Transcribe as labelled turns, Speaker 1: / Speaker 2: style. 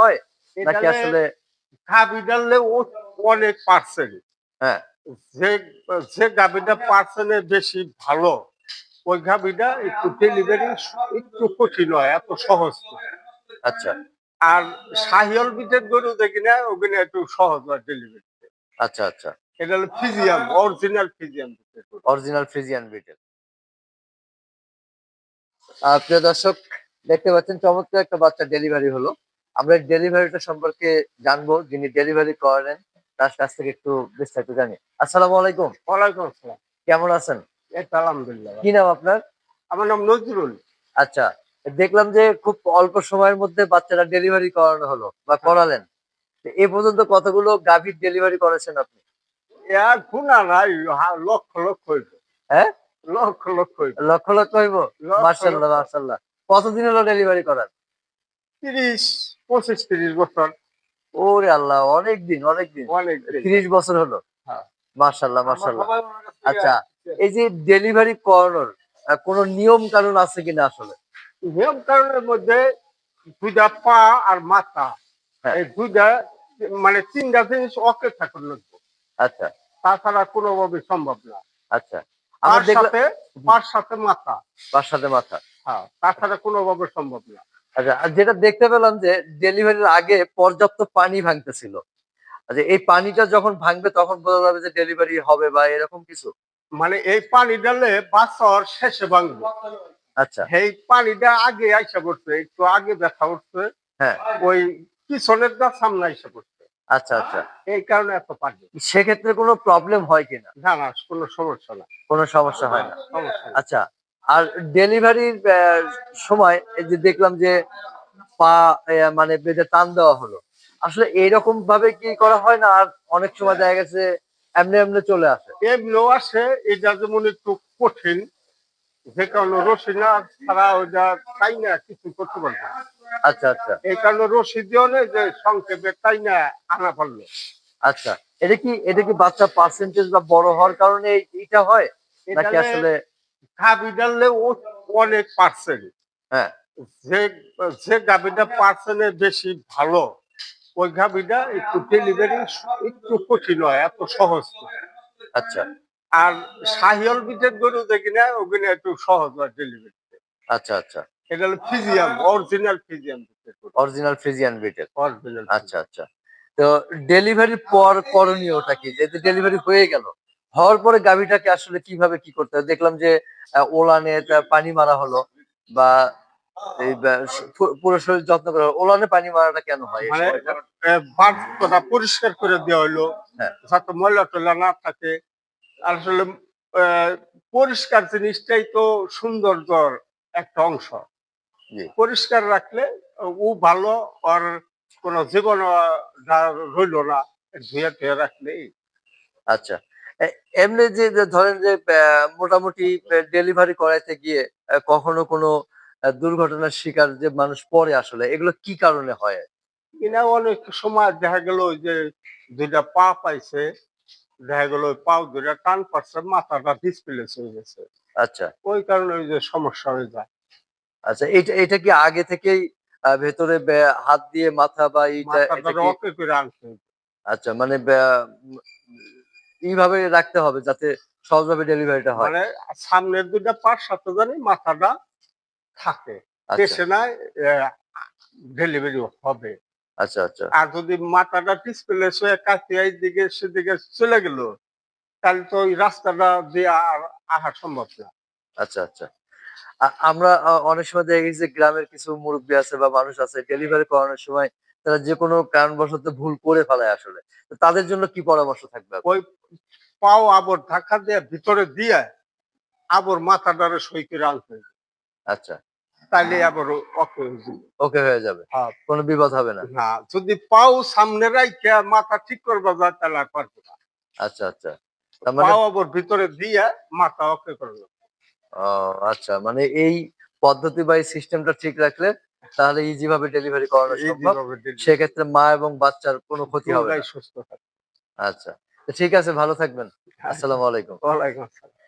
Speaker 1: হয়? নাকি আসলে
Speaker 2: গাভী ও অনেক পার্সেন্ট
Speaker 1: হ্যাঁ।
Speaker 2: যে যে গাভীটা পার্সেন্টে বেশি ভালো ওই গাভীটা একটু ডেলিভারি একটু কঠিন হয় এত সহজ
Speaker 1: আচ্ছা।
Speaker 2: আর সাহিয়াল বিটের গরু দেখি না ওগুলো একটু সহজ হয় ডেলিভারি
Speaker 1: আচ্ছা আচ্ছা।
Speaker 2: এটা হলো ফিজিয়াম অরিজিনাল ফিজিয়াম
Speaker 1: অরিজিনাল ফ্রিজিয়ান বিটেল প্রিয় দর্শক দেখতে পাচ্ছেন চমৎকার একটা বাচ্চা ডেলিভারি হলো। আমরা ডেলিভারিটা সম্পর্কে জানব যিনি ডেলিভারি করেন তার কাছ থেকে একটু বিস্তারিত জানি। আসসালামু আলাইকুম।
Speaker 2: ওয়ালাইকুম আসসালাম।
Speaker 1: কেমন আছেন?
Speaker 2: এই তো আলহামদুলিল্লাহ।
Speaker 1: কি নাম আপনার?
Speaker 2: আমার নাম নজরুল।
Speaker 1: আচ্ছা দেখলাম যে খুব অল্প সময়ের মধ্যে বাচ্চারা ডেলিভারি করানো হলো বা করালেন। তো এ পর্যন্ত কতগুলো গাভীর ডেলিভারি করেছেন আপনি?
Speaker 2: নাই লক্ষ লক্ষ হইবে।
Speaker 1: হ্যাঁ?
Speaker 2: লক্ষ লক্ষ হইবে।
Speaker 1: লক্ষ লক্ষ হইব? মার্শাল্লাহ মার্শাল্লাহ কতদিন হলো ডেলিভারি করার?
Speaker 2: তিরিশ পঁচিশ তিরিশ বছর।
Speaker 1: ওরে আল্লাহ অনেক দিন অনেক দিন।
Speaker 2: অনেক
Speaker 1: তিরিশ বছর হলো?
Speaker 2: হ্যাঁ।
Speaker 1: মার্শাল্লাহ মার্শাল্লাহ আচ্ছা এই যে ডেলিভারি করানোর কোনো নিয়ম কানুন আছে কিনা আসলে?
Speaker 2: নিয়ম কারণের মধ্যে দুইটা পা আর মাথা
Speaker 1: হ্যাঁ।
Speaker 2: এই দুইটা মানে তিনটা জিনিস অকে থাকুন লাগবে।
Speaker 1: আচ্ছা।
Speaker 2: তাছাড়া কোনোভাবে সম্ভব না।
Speaker 1: আচ্ছা। আমার
Speaker 2: পার
Speaker 1: দেখলাম
Speaker 2: সাথে পার সাথে মাথা।
Speaker 1: তার সাথে মাথা।
Speaker 2: হ্যাঁ তাছাড়া কোনোভাবে সম্ভব না।
Speaker 1: আচ্ছা আর যেটা দেখতে পেলাম যে ডেলিভারির আগে পর্যাপ্ত পানি ভাঙতেছিল। আচ্ছা এই পানিটা যখন ভাঙবে তখন বোঝা যাবে যে ডেলিভারি হবে বা এরকম কিছু?
Speaker 2: মানে এই পানি ডালে বাচ্চার শেষে ভাঙবে।
Speaker 1: আচ্ছা।
Speaker 2: এই পানিটা আগে আইসা পড়ছে একটু আগে ব্যথা উঠছে।
Speaker 1: হ্যাঁ।
Speaker 2: ওই পিছনের দা সামনে আইসা পড়ছে।
Speaker 1: আচ্ছা আচ্ছা।
Speaker 2: এই কারণে এত পানি।
Speaker 1: সেক্ষেত্রে কোনো প্রবলেম হয় কিনা?
Speaker 2: না না কোনো সমস্যা না
Speaker 1: কোনো সমস্যা হয় না। আচ্ছা আর ডেলিভারির সময় এই যে দেখলাম যে পা মানে বেঁধে টান দেওয়া হলো। আসলে এইরকম ভাবে কি করা হয় না? আর অনেক সময় দেখা গেছে এমনি এমনি চলে আসে।
Speaker 2: এমনিও আসে এটা যেমন একটু কঠিন যে কারণে রশি না ছাড়া ওইটা তাই না কিছু করতে পারবে।
Speaker 1: আচ্ছা আচ্ছা।
Speaker 2: এই কারণে রশি দিও না যে সংক্ষেপে তাই না আনা পারল।
Speaker 1: আচ্ছা এটা কি এটা কি বাচ্চা পার্সেন্টেজ বা বড় হওয়ার কারণে এইটা হয়? নাকি আসলে
Speaker 2: গাভি ডাললে ও অনেক পার্সেন্ট
Speaker 1: হ্যাঁ।
Speaker 2: যে যে গাভিটা পার্সেন্টে বেশি ভালো ওই গাভিটা একটু ডেলিভারি একটু কঠিন হয় এত সহজ
Speaker 1: আচ্ছা।
Speaker 2: আর সাহিয়াল বিটের গরু দেখি না ওগুলো একটু সহজ হয় ডেলিভারি
Speaker 1: আচ্ছা আচ্ছা।
Speaker 2: এটা হলো ফিজিয়াম অরিজিনাল ফিজিয়াম
Speaker 1: অরিজিনাল ফ্রিজিয়ান বিটের
Speaker 2: অরিজিনাল
Speaker 1: আচ্ছা আচ্ছা। তো ডেলিভারির পর করণীয়টা কি? যেহেতু ডেলিভারি হয়ে গেল হওয়ার পরে গাভীটাকে আসলে কীভাবে কি করতে হয় দেখলাম যে ওলানে পানি মারা হলো বা এই পুরো শরীর যত্ন করা হলো। ওলানে পানি মারাটা কেন হয়
Speaker 2: মানে? বাথটা পরিষ্কার করে দেওয়া হলো
Speaker 1: হ্যাঁ।
Speaker 2: যাতে ময়লা না থাকে আসলে আহ, পরিষ্কার জিনিসটাই তো সৌন্দর্যর একটা অংশ। পরিষ্কার রাখলে ও ভালো আর কোনো জীবন রইল না ধুয়ে ধুয়ে রাখলেই
Speaker 1: আচ্ছা এমনি যে ধরেন যে মোটামুটি ডেলিভারি করাইতে গিয়ে কখনো কোনো দুর্ঘটনার শিকার যে মানুষ পড়ে আসলে এগুলো কি কারণে হয়?
Speaker 2: কিনা অনেক সময় দেখা গেল যে দুইটা পা পাইছে দেখা গেল পাও দুইটা টান পাচ্ছে মাথাটা ডিসপ্লেস হয়ে গেছে।
Speaker 1: আচ্ছা।
Speaker 2: ওই কারণে ওই যে সমস্যা হয়ে যায়।
Speaker 1: আচ্ছা এটা এটা কি আগে থেকেই ভেতরে হাত দিয়ে মাথা বা এইটা আচ্ছা মানে এইভাবে রাখতে হবে যাতে সহজভাবে ডেলিভারিটা হয়।
Speaker 2: মানে সামনের দুইটা পার সাথে জানি মাথাটা থাকে।
Speaker 1: আচ্ছা।
Speaker 2: দেশে না ডেলিভারি হবে।
Speaker 1: আচ্ছা আচ্ছা।
Speaker 2: আর যদি মাথাটা ডিসপ্লে হয়ে কাছে দিকে সেদিকে চলে গেল তাহলে তো ওই রাস্তাটা দিয়ে আর আহা সম্ভব না।
Speaker 1: আচ্ছা আচ্ছা। আমরা অনেক সময় দেখি যে গ্রামের কিছু মুরব্বী আছে বা মানুষ আছে ডেলিভারি করানোর সময় তারা যে কোনো কারণবশত ভুল করে ফেলায় আসলে। তাদের জন্য কি পরামর্শ থাকবে?
Speaker 2: ওই পাও আবর ধাক্কা দিয়ে ভিতরে দিয়ে আবর মাথাটারে সই করে আনতে
Speaker 1: আচ্ছা।
Speaker 2: তাইলে আবার ওকে হয়ে যাবে।
Speaker 1: ওকে হয়ে যাবে।
Speaker 2: হ্যাঁ।
Speaker 1: কোনো বিপদ হবে না।
Speaker 2: না যদি পাও সামনে রাইখে মাথা ঠিক করবা যায় তাহলে আর পারবে না।
Speaker 1: আচ্ছা আচ্ছা। মানে
Speaker 2: পাও আবর ভিতরে দিয়ে মাথা ওকে করবে
Speaker 1: ও, আচ্ছা। মানে এই পদ্ধতি বা এই সিস্টেমটা ঠিক রাখলে তাহলে ইজি ভাবে ডেলিভারি করানো সম্ভব। সেক্ষেত্রে মা এবং বাচ্চার কোনো ক্ষতি হবে না।
Speaker 2: সুস্থ
Speaker 1: আচ্ছা ঠিক আছে ভালো থাকবেন। আসসালামু আলাইকুম।
Speaker 2: ওয়ালাইকুম আসসালাম।